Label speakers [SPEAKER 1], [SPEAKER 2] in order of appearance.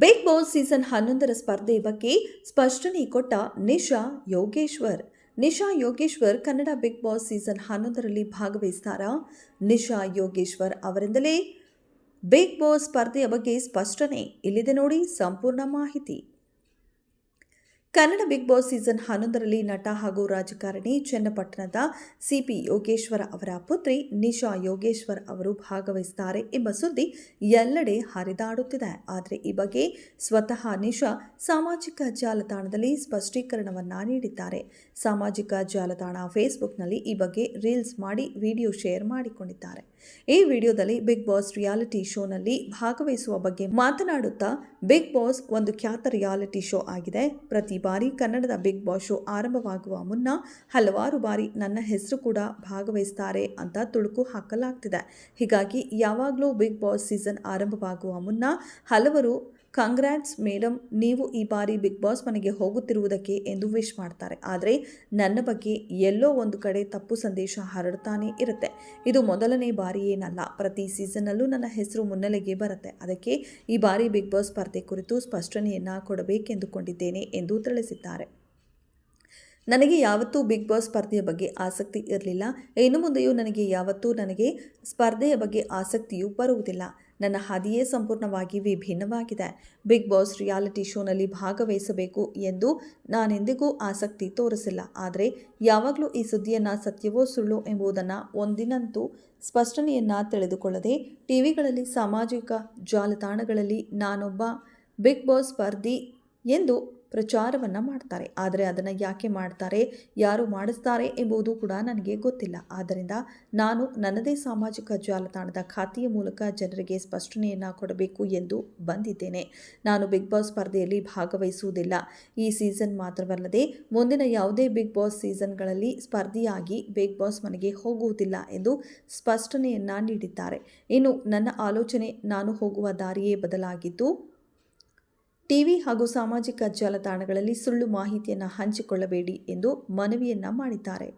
[SPEAKER 1] Big Boss season ಹನ್ನೊಂದರ ಸ್ಪರ್ಧೆ ಬಗ್ಗೆ ಸ್ಪಷ್ಟನೆ ಕೊಟ್ಟ Nisha Yogeshwar. Nisha Yogeshwar Kannada Bigg Boss season ಹನ್ನೊಂದರಲ್ಲಿ ಭಾಗವಹಿಸ್ತಾರಾ. ನಿಶಾ ಯೋಗೇಶ್ವರ್ ಅವರಿಂದಲೇ ಬಿಗ್ ಬಾಸ್ ಸ್ಪರ್ಧೆಯ ಬಗ್ಗೆ ಸ್ಪಷ್ಟನೆ. ಇಲ್ಲಿದೆ ನೋಡಿ ಸಂಪೂರ್ಣ ಮಾಹಿತಿ. ಕನ್ನಡ ಬಿಗ್ ಬಾಸ್ ಸೀಸನ್ ಹನ್ನೊಂದರಲ್ಲಿ ನಟ ಹಾಗೂ ರಾಜಕಾರಣಿ ಚನ್ನಪಟ್ಟಣದ ಸಿಪಿ ಯೋಗೇಶ್ವರ ಅವರ ಪುತ್ರಿ ನಿಶಾ ಯೋಗೇಶ್ವರ್ ಅವರು ಭಾಗವಹಿಸುತ್ತಾರೆ ಎಂಬ ಸುದ್ದಿ ಎಲ್ಲೆಡೆ ಹರಿದಾಡುತ್ತಿದೆ. ಆದರೆ ಈ ಬಗ್ಗೆ ಸ್ವತಃ ನಿಶಾ ಸಾಮಾಜಿಕ ಜಾಲತಾಣದಲ್ಲಿ ಸ್ಪಷ್ಟೀಕರಣವನ್ನು ನೀಡಿದ್ದಾರೆ. ಸಾಮಾಜಿಕ ಜಾಲತಾಣ ಫೇಸ್ಬುಕ್ನಲ್ಲಿ ಈ ಬಗ್ಗೆ ರೀಲ್ಸ್ ಮಾಡಿ, ವಿಡಿಯೋ ಶೇರ್ ಮಾಡಿಕೊಂಡಿದ್ದಾರೆ. ಈ ವಿಡಿಯೋದಲ್ಲಿ ಬಿಗ್ ಬಾಸ್ ರಿಯಾಲಿಟಿ ಶೋನಲ್ಲಿ ಭಾಗವಹಿಸುವ ಬಗ್ಗೆ ಮಾತನಾಡುತ್ತಾ ಬಿಗ್ ಬಾಸ್ ಒಂದು ಖ್ಯಾತ ರಿಯಾಲಿಟಿ ಶೋ ಆಗಿದೆ. ಪ್ರತಿ ಬಾರಿ ಕನ್ನಡದ ಬಿಗ್ ಬಾಸ್ ಶೋ ಆರಂಭವಾಗುವ ಮುನ್ನ ಹಲವಾರು ಬಾರಿ ನನ್ನ ಹೆಸರು ಕೂಡ ಭಾಗವಹಿಸ್ತಾರೆ ಅಂತ ತುಳುಕು ಹಾಕಲಾಗ್ತಿದೆ. ಹೀಗಾಗಿ ಯಾವಾಗಲೂ ಬಿಗ್ ಬಾಸ್ ಸೀಸನ್ ಆರಂಭವಾಗುವ ಮುನ್ನ ಹಲವರು ಕಂಗ್ರ್ಯಾಟ್ಸ್ ಮೇಡಮ್ ನೀವು ಈ ಬಾರಿ ಬಿಗ್ ಬಾಸ್ ಮನೆಗೆ ಹೋಗುತ್ತಿರುವುದಕ್ಕೆ ಎಂದು ವಿಶ್ ಮಾಡ್ತಾರೆ. ಆದರೆ ನನ್ನ ಬಗ್ಗೆ ಎಲ್ಲೋ ಒಂದು ಕಡೆ ತಪ್ಪು ಸಂದೇಶ ಹರಡ್ತಾನೆ ಇರುತ್ತೆ. ಇದು ಮೊದಲನೇ ಬಾರಿ ಏನಲ್ಲ, ಪ್ರತಿ ಸೀಸನ್ನಲ್ಲೂ ನನ್ನ ಹೆಸರು ಮುನ್ನೆಲೆಗೆ ಬರುತ್ತೆ. ಅದಕ್ಕೆ ಈ ಬಾರಿ ಬಿಗ್ ಬಾಸ್ ಸ್ಪರ್ಧೆ ಕುರಿತು ಸ್ಪಷ್ಟನೆಯನ್ನು ಕೊಡಬೇಕೆಂದುಕೊಂಡಿದ್ದೇನೆ ಎಂದು ತಿಳಿಸಿದ್ದಾರೆ. ನನಗೆ ಯಾವತ್ತೂ ಬಿಗ್ ಬಾಸ್ ಸ್ಪರ್ಧೆಯ ಬಗ್ಗೆ ಆಸಕ್ತಿ ಇರಲಿಲ್ಲ. ಇನ್ನು ಮುಂದೆಯೂ ನನಗೆ ಯಾವತ್ತೂ ನನಗೆ ಸ್ಪರ್ಧೆಯ ಬಗ್ಗೆ ಆಸಕ್ತಿಯೂ ಬರುವುದಿಲ್ಲ. ನನ್ನ ಹಾದಿಯೇ ಸಂಪೂರ್ಣವಾಗಿ ವಿಭಿನ್ನವಾಗಿದೆ. ಬಿಗ್ ಬಾಸ್ ರಿಯಾಲಿಟಿ ಶೋನಲ್ಲಿ ಭಾಗವಹಿಸಬೇಕು ಎಂದು ನಾನೆಂದಿಗೂ ಆಸಕ್ತಿ ತೋರಿಸಿಲ್ಲ. ಆದರೆ ಯಾವಾಗಲೂ ಈ ಸುದ್ದಿಯನ್ನು ಸತ್ಯವೋ ಸುಳ್ಳು ಎಂಬುದನ್ನು ಒಂದಿನಂತೂ ಸ್ಪಷ್ಟನೆಯನ್ನು ತಿಳಿದುಕೊಳ್ಳದೆ ಟಿವಿಗಳಲ್ಲಿ ಸಾಮಾಜಿಕ ಜಾಲತಾಣಗಳಲ್ಲಿ ನಾನೊಬ್ಬ ಬಿಗ್ ಬಾಸ್ ಸ್ಪರ್ಧಿ ಎಂದು ಪ್ರಚಾರವನ್ನು ಮಾಡ್ತಾರೆ. ಆದರೆ ಅದನ್ನು ಯಾಕೆ ಮಾಡ್ತಾರೆ? ಯಾರು ಮಾಡಿಸ್ತಾರೆ ಎಂಬುದು ಕೂಡ ನನಗೆ ಗೊತ್ತಿಲ್ಲ. ಆದ್ದರಿಂದ ನಾನು ನನ್ನದೇ ಸಾಮಾಜಿಕ ಜಾಲತಾಣದ ಖಾತೆಯ ಮೂಲಕ ಜನರಿಗೆ ಸ್ಪಷ್ಟನೆಯನ್ನು ಕೊಡಬೇಕು ಎಂದು ಬಂದಿದ್ದೇನೆ. ನಾನು ಬಿಗ್ ಬಾಸ್ ಸ್ಪರ್ಧೆಯಲ್ಲಿ ಭಾಗವಹಿಸುವುದಿಲ್ಲ. ಈ ಸೀಸನ್ ಮಾತ್ರವಲ್ಲದೆ ಮುಂದಿನ ಯಾವುದೇ ಬಿಗ್ ಬಾಸ್ ಸೀಸನ್ಗಳಲ್ಲಿ ಸ್ಪರ್ಧಿಯಾಗಿ ಬಿಗ್ ಬಾಸ್ ಮನೆಗೆ ಹೋಗುವುದಿಲ್ಲ ಎಂದು ಸ್ಪಷ್ಟನೆಯನ್ನು ನೀಡಿದ್ದಾರೆ. ಇನ್ನು ನನ್ನ ಆಲೋಚನೆ ನಾನು ಹೋಗುವ ದಾರಿಯೇ ಬದಲಾಗಿದ್ದು ಟಿವಿ ಹಾಗೂ ಸಾಮಾಜಿಕ ಜಾಲತಾಣಗಳಲ್ಲಿ ಸುಳ್ಳು ಮಾಹಿತಿಯನ್ನು ಹಂಚಿಕೊಳ್ಳಬೇಡಿ ಎಂದು ಮನವಿಯನ್ನ ಮಾಡಿದ್ದಾರೆ.